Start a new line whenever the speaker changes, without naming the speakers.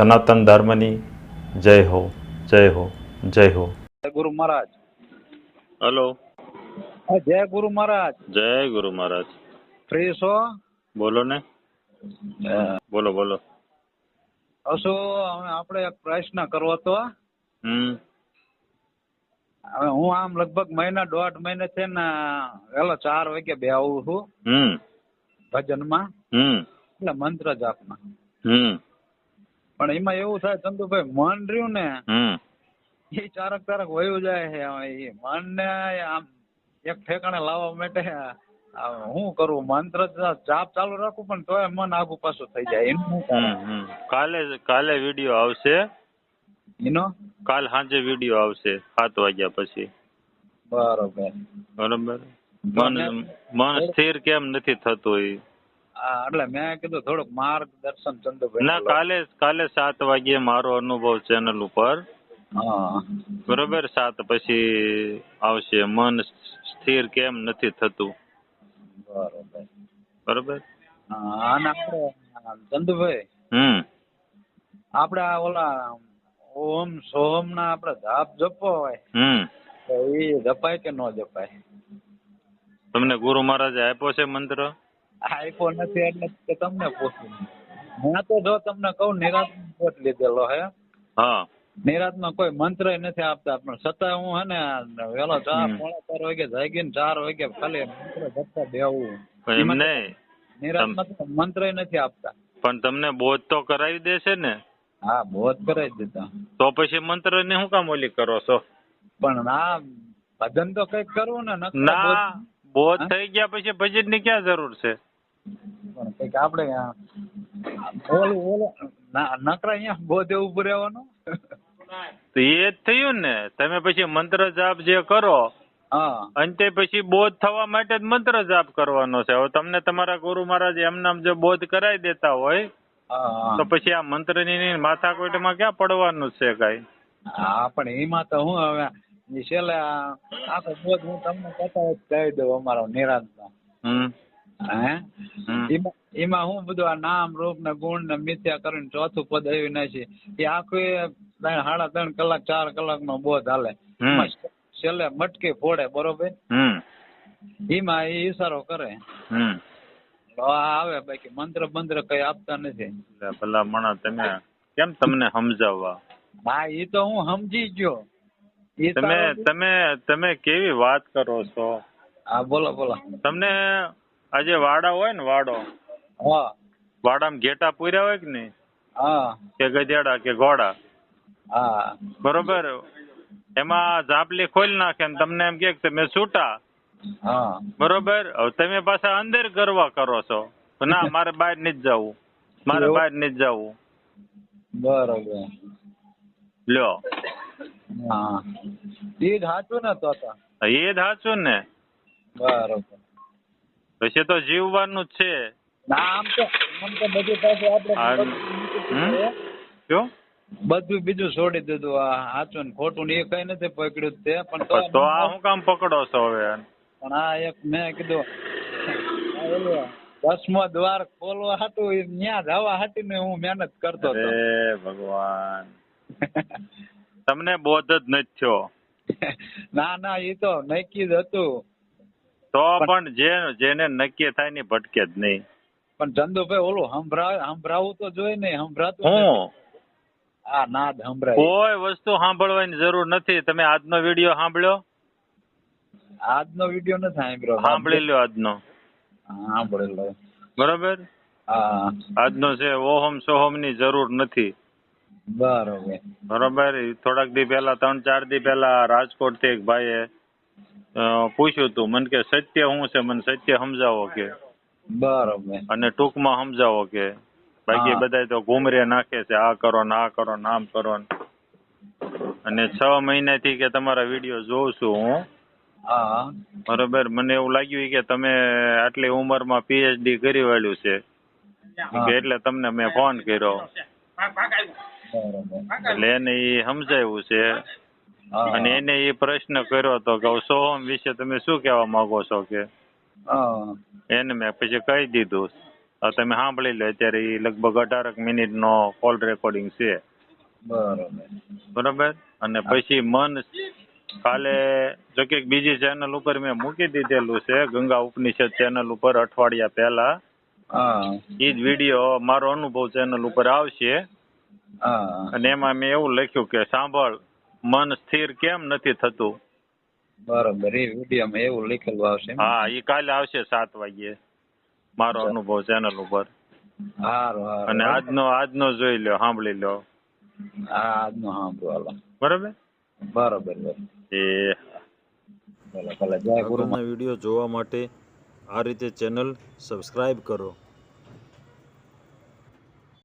સનાતન ધર્મની જય હો જય હો જય હો.
જય ગુરુ મહારાજ.
હલો.
હા, જય ગુરુ મહારાજ.
જય ગુરુ મહારાજ.
ફ્રી છો?
બોલો ને. બોલો બોલો.
અશો હવે આપણે એક પ્રશ્ન કરવો હતો.
હમ.
હવે હું આમ લગભગ મહિના દોઢ મહિને છે ને પેલો ચાર વાગે બે આવું છું.
હમ.
ભજનમાં.
હમ.
એટલે મંત્ર જાપમાં.
હમ.
પણ એમાં એવું થાય ચંદુભાઈ મન રહ્યું ને એ ચારક ચારક વયું જાય છે મન ને આમ એક ઠેકાણે લાવવા માટે હું કરું મંત્ર જાપ ચાલુ રાખું પણ તોય મન આગુ પાછું થઈ જાય. એનું
કાલે કાલે વીડિયો આવશે.
એનો?
કાલ સાંજે વીડિયો આવશે સાત વાગ્યા પછી.
બરોબર.
બરોબર. મન મન સ્થિર કેમ નથી થતું એ?
એટલે મેં કીધું થોડુંક માર્ગદર્શન ચંદુભાઈ
ના કાલે કાલે સાત વાગ્યે મારો અનુભવ ચેનલ ઉપર.
હા.
બરોબર સાત પછી આવશે. મન સ્થિર કેમ નથી થતું.
બરોબર.
બરોબર?
અને આપણે ચંદુભાઈ
હમ.
આપણે આ ઓલા ઓમ સોમ ના આપણે જાપ જપો હોય
હમ.
તો એ જપાય કે ન જપાય?
તમને ગુરુ મહારાજે આપ્યો છે મંત્ર?
આપ્યો નથી એટલે કે તમને પૂછું. હું તો જો તમને કહું નિરાત કોટ લીધેલો હે.
હા.
નિરાતમાં કોઈ મંત્ર નથી આપતા પણ છતાં હું હે ને વેલો
હમ.
પોણા ચાર વાગે જાગી ને ચાર વાગે ખાલી મંત્ર જપતા
દેવું એમ નહીં.
નિરાતમાં મંત્ર નથી આપતા.
પણ તમને બોધ તો કરાવી દેશે ને?
હા બોધ કરાવી દેતા
તો. પછી મંત્ર ને શું કામ ઓલી કરો છો?
પણ આ ભજન તો કંઈક કરવું ને
ના
બોધ-
બોધ થઈ ગયા પછી ભજનની ક્યાં જરૂર છે?
પણ કંઈક આપણે ઓલું ઓલું. નકરા અહીંયા બોધ ઉભું રહેવાનું.
તો એ જ થયું ને. તમે પછી મંત્ર જાપ જે કરો અંતે પછી બોધ થવા માટે જ મંત્ર જાપ કરવાનો છે. હવે તમને તમારા ગુરુ મહારાજ એમનામ જો બોધ કરાવી દેતા હોય
હા
તો પછી આ મંત્રની માથાકોટમાં ક્યાં પડવાનું છે કઈ?
હા પણ એમાં તો હું હવે છેલ્લે આખો બોધ હું તમને કહેતા જ કહી દઉં અમારો નિરાંત
હમ.
એમાં હું બધું આ નામ રૂપ ને ગુણ ને મિથ્યા કરીને ચોથું પદ આવી નાખી એ આખું ત્રણ સાડા ત્રણ કલાક ચાર કલાક નો બોધ હાલે. છેલ્લે મટકી ફોડે બરોબર? એમાં એ ઈશારો કરે.
હમ.
તો આ આવે બાકી મંત્ર મંત્ર કઈ આપતા નથી.
ભલા મણા તમે કેમ તમને સમજાવવા?
હા એ તો હું સમજી ગયો.
તમે તમે તમે કેવી વાત કરો છો?
હા બોલો બોલો.
તમને આજે વાડા હોય ને વાડો.
હા.
વાડામાં ઘેટા પૂર્યા હોય કે નહીં?
હા.
કે ગધેડા કે ઘોડા?
હા.
બરોબર? એમાં ઝાપલી ખોલી નાખે ને તમને એમ કે તમે છૂટા
હા.
બરોબર? હવે તમે પાછા અંદર ગરવા કરો છો. ના મારે બહાર નથી જવું. મારે? બહાર નથી જવું.
બરોબર.
લ્યો.
હા. એ જ સાચું ને તો
એ જ સાચું ને?
બરોબર.
પછી તો જીવવાનું જ છે.
ના આમ તો આમ તો બધું પાછું આપણે
શું?
બધું બીજું છોડી દીધું. આ સાચું ને ખોટું ને એ કઈ નથી પકડ્યું તે પણ તો
આ હું કામ પકડો છો હવે.
પણ આ એક મેં કીધું દસમો દ્વાર ખોલવા હતું ત્યાં જવા હતી ને હું મહેનત કરતો હતો.
ભગવાન. તમને બોધ જ નથી થયો.
ના ના એ તો નક્કી જ હતું.
તો પણ જે જેને નક્કી થાય ને ભટકે જ નહીં.
પણ ચંદુભાઈ ઓલું સંભળાવ સંભળાવવું તો જોઈએ ને સંભળાતું
હું?
આ નાદ સંભળાય
કોઈ વસ્તુ સાંભળવાની જરૂર નથી. તમે આજનો વીડિયો સાંભળ્યો?
આજનો વીડિયો નથી સાંભળ્યો.
સાંભળી લ્યો આજનો.
સાંભળી સાંભળેલો.
બરોબર?
હા.
આજનો છે ઓહમ સોહમની જરૂર નથી.
બરોબર.
બરોબર? થોડાક દી પહેલા ત્રણ ચાર દી પહેલા રાજકોટથી એક ભાઈએ પૂછ્યું તું. મને કે સત્ય શું છે? મને સત્ય સમજાવો કે.
બરોબર.
અને ટૂંકમાં સમજાવો કે બાકી બધા તો ઘૂમરે નાખે છે. આ કરો ને આ કરો ને આમ કરો ને. અને છ મહિનાથી કે તમારા વીડિયો જોઉં છું હું. બરોબર? મને એવું લાગ્યું કે તમે આટલી ઉંમરમાં પીએચડી કરી વાળ્યું છે. એટલે તમને મેં ફોન કર્યો.
બરોબર.
એટલે એને એ સમજાવ્યું છે. અને એને એ પ્રશ્ન કર્યો હતો કે સોહમ વિશે તમે શું કહેવા માંગો છો કે? એને મેં પછી કહી દીધું. તમે સાંભળી લો અત્યારે એ લગભગ અઢારક મિનિટ નો કોલ રેકોર્ડિંગ છે.
બરોબર.
અને પછી મન કાલે જો કે બીજી ચેનલ ઉપર મેં મૂકી દીધેલું છે ગંગા ઉપનિષદ ચેનલ ઉપર અઠવાડિયા પહેલા. એ જ વીડિયો મારો અનુભવ ચેનલ ઉપર આવશે. અને એમાં મેં એવું લખ્યું કે સાંભળ મન સ્થિર કેમ નથી થતું?
બરોબર એ વિડીયોમાં એવું લખેલું આવશે
હા એ કાલે આવશે સાત વાગ્યે. મારો અનુભવ ચેનલ ઉપર. અને આજનો આજનો જોઈ લો સાંભળી લો
હા આજનું સાંભળો હાલો.
બરાબર?
બરોબર બરોબર.
એ.
ભલે ભલે. જય ગુરુ
વીડિયો જોવા માટે આ રીતે ચેનલ સબસ્ક્રાઈબ કરો.